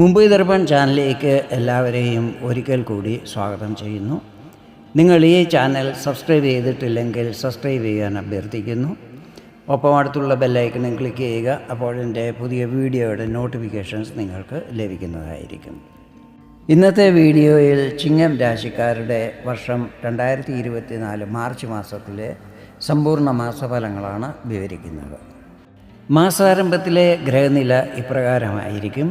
മുംബൈ ദർപ്പൺ ചാനലിലേക്ക് എല്ലാവരെയും ഒരിക്കൽ കൂടി സ്വാഗതം ചെയ്യുന്നു. നിങ്ങൾ ഈ ചാനൽ സബ്സ്ക്രൈബ് ചെയ്തിട്ടില്ലെങ്കിൽ സബ്സ്ക്രൈബ് ചെയ്യാൻ അഭ്യർത്ഥിക്കുന്നു. ഒപ്പം അടുത്തുള്ള ബെല്ലൈക്കണും ക്ലിക്ക് ചെയ്യുക അപ്പോൾ എന്റെ പുതിയ വീഡിയോയുടെ നോട്ടിഫിക്കേഷൻസ് നിങ്ങൾക്ക് ലഭിക്കുന്നതായിരിക്കും. ഇന്നത്തെ വീഡിയോയിൽ ചിങ്ങം രാശിക്കാരുടെ വർഷം രണ്ടായിരത്തി ഇരുപത്തിനാല് മാർച്ച് മാസത്തിലെ സമ്പൂർണ മാസഫലങ്ങളാണ് വിവരിക്കുന്നത്. മാസാരംഭത്തിലെ ഗ്രഹനില ഇപ്രകാരമായിരിക്കും.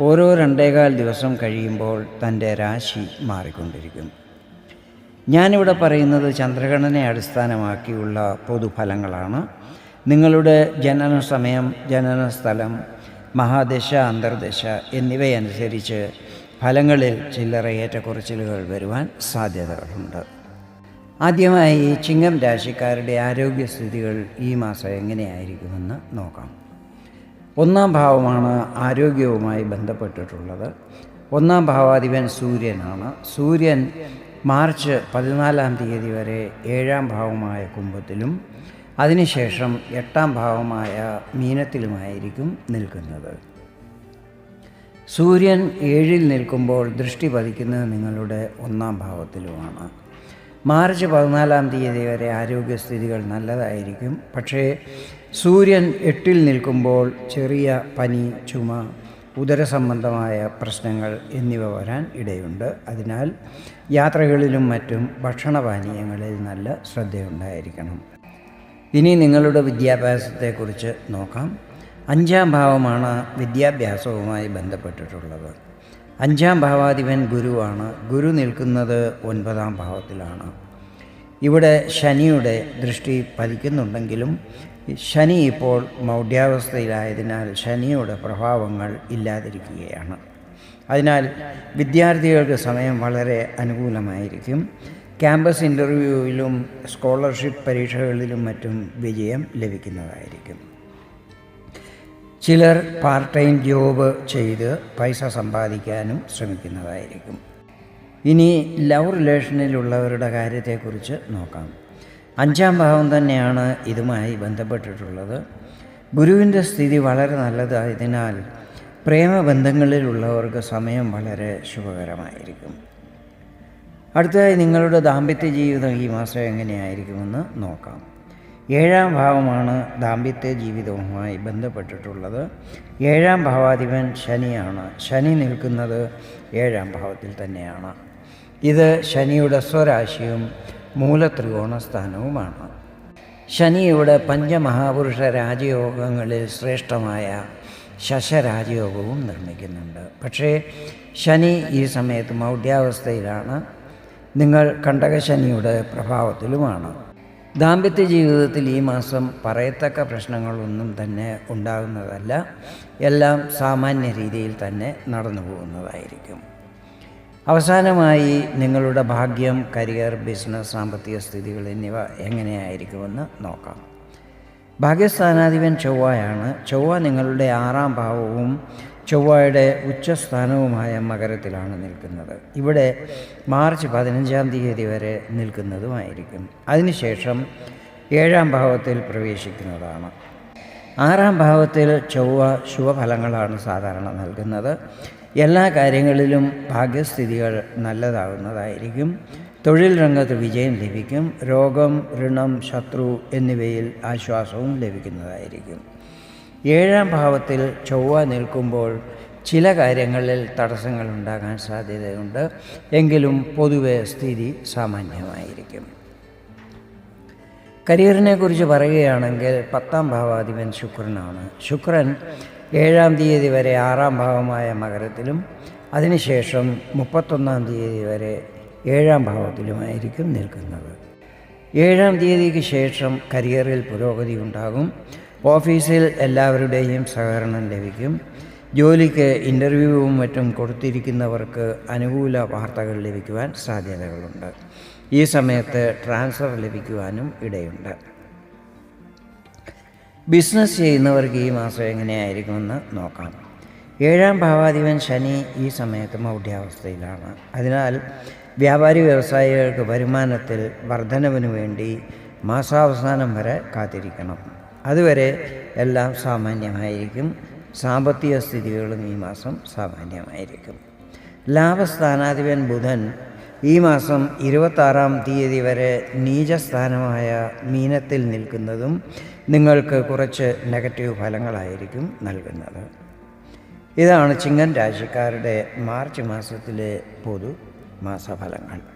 ഓരോ രണ്ടേകാൽ ദിവസം കഴിയുമ്പോൾ തന്റെ രാശി മാറിക്കൊണ്ടിരിക്കും. ഞാനിവിടെ പറയുന്നത് ചന്ദ്രഗണനെ അടിസ്ഥാനമാക്കിയുള്ള പൊതുഫലങ്ങളാണ്. നിങ്ങളുടെ ജനന സമയം ജനന സ്ഥലം മഹാദശ അന്തർദശ എന്നിവയനുസരിച്ച് ഫലങ്ങളിൽ ചില്ലറ ഏറ്റക്കുറച്ചിലുകൾ വരുവാൻ സാധ്യതകളുണ്ട്. ആദ്യമായി ചിങ്ങം രാശിക്കാരുടെ ആരോഗ്യസ്ഥിതികൾ ഈ മാസം എങ്ങനെയായിരിക്കുമെന്ന് നോക്കാം. ഒന്നാം ഭാവമാണ് ആരോഗ്യവുമായി ബന്ധപ്പെട്ടിട്ടുള്ളത്. ഒന്നാം ഭാവാധിപൻ സൂര്യനാണ്. സൂര്യൻ മാർച്ച് പതിനാലാം തീയതി വരെ ഏഴാം ഭാവമായ കുംഭത്തിലും അതിനുശേഷം എട്ടാം ഭാവമായ മീനത്തിലുമായിരിക്കും നിൽക്കുന്നത്. സൂര്യൻ ഏഴിൽ നിൽക്കുമ്പോൾ ദൃഷ്ടി പതിക്കുന്നത് നിങ്ങളുടെ ഒന്നാം ഭാവത്തിലുമാണ്. മാർച്ച് പതിനാലാം തീയതി വരെ ആരോഗ്യസ്ഥിതികൾ നല്ലതായിരിക്കും. പക്ഷേ സൂര്യൻ എട്ടിൽ നിൽക്കുമ്പോൾ ചെറിയ പനി ചുമ ഉദരസംബന്ധമായ പ്രശ്നങ്ങൾ എന്നിവ വരാൻ ഇടയുണ്ട്. അതിനാൽ യാത്രകളിലും മറ്റും ഭക്ഷണപാനീയങ്ങളിൽ നല്ല ശ്രദ്ധയുണ്ടായിരിക്കണം. ഇനി നിങ്ങളുടെ വിദ്യാഭ്യാസത്തെക്കുറിച്ച് നോക്കാം. അഞ്ചാം ഭാവമാണ് വിദ്യാഭ്യാസവുമായി ബന്ധപ്പെട്ടിട്ടുള്ളത്. അഞ്ചാം ഭാവാധിപൻ ഗുരുവാണ്. ഗുരു നിൽക്കുന്നത് ഒൻപതാം ഭാവത്തിലാണ്. ഇവിടെ ശനിയുടെ ദൃഷ്ടി പതിക്കുന്നുണ്ടെങ്കിലും ശനി ഇപ്പോൾ മൗഢ്യാവസ്ഥയിലായതിനാൽ ശനിയുടെ പ്രഭാവങ്ങൾ ഇല്ലാതിരിക്കുകയാണ്. അതിനാൽ വിദ്യാർത്ഥികൾക്ക് സമയം വളരെ അനുകൂലമായിരിക്കും. ക്യാമ്പസ് ഇന്റർവ്യൂവിലും സ്കോളർഷിപ്പ് പരീക്ഷകളിലും മറ്റും വിജയം ലഭിക്കുന്നതായിരിക്കും. ചിലർ പാർട്ട് ടൈം ജോബ് ചെയ്ത് പൈസ സമ്പാദിക്കാനും ശ്രമിക്കുന്നതായിരിക്കും. ഇനി ലവ് റിലേഷനിലുള്ളവരുടെ കാര്യത്തെക്കുറിച്ച് നോക്കാം. അഞ്ചാം ഭാവം തന്നെയാണ് ഇതുമായി ബന്ധപ്പെട്ടിട്ടുള്ളത്. ഗുരുവിന്റെ സ്ഥിതി വളരെ നല്ലതായതിനാൽ പ്രേമബന്ധങ്ങളിലുള്ളവർക്ക് സമയം വളരെ ശുഭകരമായിരിക്കും. അടുത്തതായി നിങ്ങളുടെ ദാമ്പത്യ ജീവിതം ഈ മാസം എങ്ങനെയായിരിക്കുമെന്ന് നോക്കാം. ഏഴാം ഭാവമാണ് ദാമ്പത്യ ജീവിതവുമായി ബന്ധപ്പെട്ടിട്ടുള്ളത്. ഏഴാം ഭാവാധിപൻ ശനിയാണ്. ശനി നിൽക്കുന്നത് ഏഴാം ഭാവത്തിൽ തന്നെയാണ്. ഇത് ശനിയുടെ സ്വരാശിയും മൂലത്രികോണ സ്ഥാനവുമാണ് ശനിയുടെ പഞ്ചമഹാപുരുഷ രാജയോഗങ്ങളിൽ ശ്രേഷ്ഠമായ ശശരാജയോഗവും നിർമ്മിക്കുന്നുണ്ട്. പക്ഷേ ശനി ഈ സമയത്ത് മൗഢ്യാവസ്ഥയിലാണ്. നിങ്ങൾ കണ്ടകശനിയുടെ പ്രഭാവത്തിലുമാണ്. ദാമ്പത്യ ജീവിതത്തിൽ ഈ മാസം പറയത്തക്ക പ്രശ്നങ്ങളൊന്നും തന്നെ ഉണ്ടാകുന്നതല്ല. എല്ലാം സാമാന്യ രീതിയിൽ തന്നെ നടന്നു പോകുന്നതായിരിക്കും. അവസാനമായി നിങ്ങളുടെ ഭാഗ്യം കരിയർ ബിസിനസ് സാമ്പത്തിക സ്ഥിതികൾ എന്നിവ എങ്ങനെയായിരിക്കുമെന്ന് നോക്കാം. ഭാഗ്യസ്ഥാനാധിപൻ ചൊവ്വയാണ്. ചൊവ്വ നിങ്ങളുടെ ആറാം ഭാവവും ചൊവ്വയുടെ ഉച്ചസ്ഥാനവുമായ മകരത്തിലാണ് നിൽക്കുന്നത്. ഇവിടെ മാർച്ച് പതിനഞ്ചാം തീയതി വരെ നിൽക്കുന്നതുമായിരിക്കും. അതിനുശേഷം ഏഴാം ഭാവത്തിൽ പ്രവേശിക്കുന്നതാണ്. ആറാം ഭാവത്തിൽ ചൊവ്വ ശുഭഫലങ്ങളാണ് സാധാരണ നൽകുന്നത്. എല്ലാ കാര്യങ്ങളിലും ഭാഗ്യസ്ഥിതികൾ നല്ലതാകുന്നതായിരിക്കും തൊഴിൽ രംഗത്ത് വിജയം ലഭിക്കും. രോഗം ഋണം ശത്രു എന്നിവയിൽ ആശ്വാസവും ലഭിക്കുന്നതായിരിക്കും. ഏഴാം ഭാവത്തിൽ ചൊവ്വ നിൽക്കുമ്പോൾ ചില കാര്യങ്ങളിൽ തടസ്സങ്ങൾ ഉണ്ടാകാൻ സാധ്യതയുണ്ട്. എങ്കിലും പൊതുവെ സ്ഥിതി സാമാന്യമായിരിക്കും. കരിയറിനെ കുറിച്ച് പറയുകയാണെങ്കിൽ പത്താം ഭാവാധിപൻ ശുക്രനാണ്. ശുക്രൻ ഏഴാം തീയതി വരെ ആറാം ഭാവമായ മകരത്തിലും അതിനുശേഷം മുപ്പത്തൊന്നാം തീയതി വരെ ഏഴാം ഭാവത്തിലുമായിരിക്കും നിൽക്കുന്നത്. ഏഴാം തീയതിക്ക് ശേഷം കരിയറിൽ പുരോഗതി ഉണ്ടാകും. ഓഫീസിൽ എല്ലാവരുടെയും സഹകരണം ലഭിക്കും. ജോലിക്ക് ഇന്റർവ്യൂവും മറ്റും കൊടുത്തിരിക്കുന്നവർക്ക് അനുകൂല വാർത്തകൾ ലഭിക്കുവാൻ സാധ്യതകളുണ്ട്. ഈ സമയത്ത് ട്രാൻസ്ഫർ ലഭിക്കുവാനും ഇടയുണ്ട്. ബിസിനസ് ചെയ്യുന്നവർക്ക് ഈ മാസം എങ്ങനെയായിരിക്കുമെന്ന് നോക്കാം. ഏഴാം ഭാവാധിപൻ ശനി ഈ സമയത്ത് മൗഢ്യാവസ്ഥയിലാണ് അതിനാൽ വ്യാപാരി വ്യവസായികൾക്ക് വരുമാനത്തിൽ വർധനവിന് വേണ്ടി മാസാവസാനം വരെ കാത്തിരിക്കണം. അതുവരെ എല്ലാം സാമാന്യമായിരിക്കും. സാമ്പത്തിക സ്ഥിതികളും ഈ മാസം സാമാന്യമായിരിക്കും. ലാഭസ്ഥാനാധിപൻ ബുധൻ ഈ മാസം ഇരുപത്താറാം തീയതി വരെ നീചസ്ഥാനമായ മീനത്തിൽ നിൽക്കുന്നതും നിങ്ങൾക്ക് കുറച്ച് നെഗറ്റീവ് ഫലങ്ങളായിരിക്കും നൽകുന്നത്. ഇതാണ് ചിങ്ങൻ രാശിക്കാരുടെ മാർച്ച് മാസത്തിലെ പൊതു മാസഫലങ്ങൾ.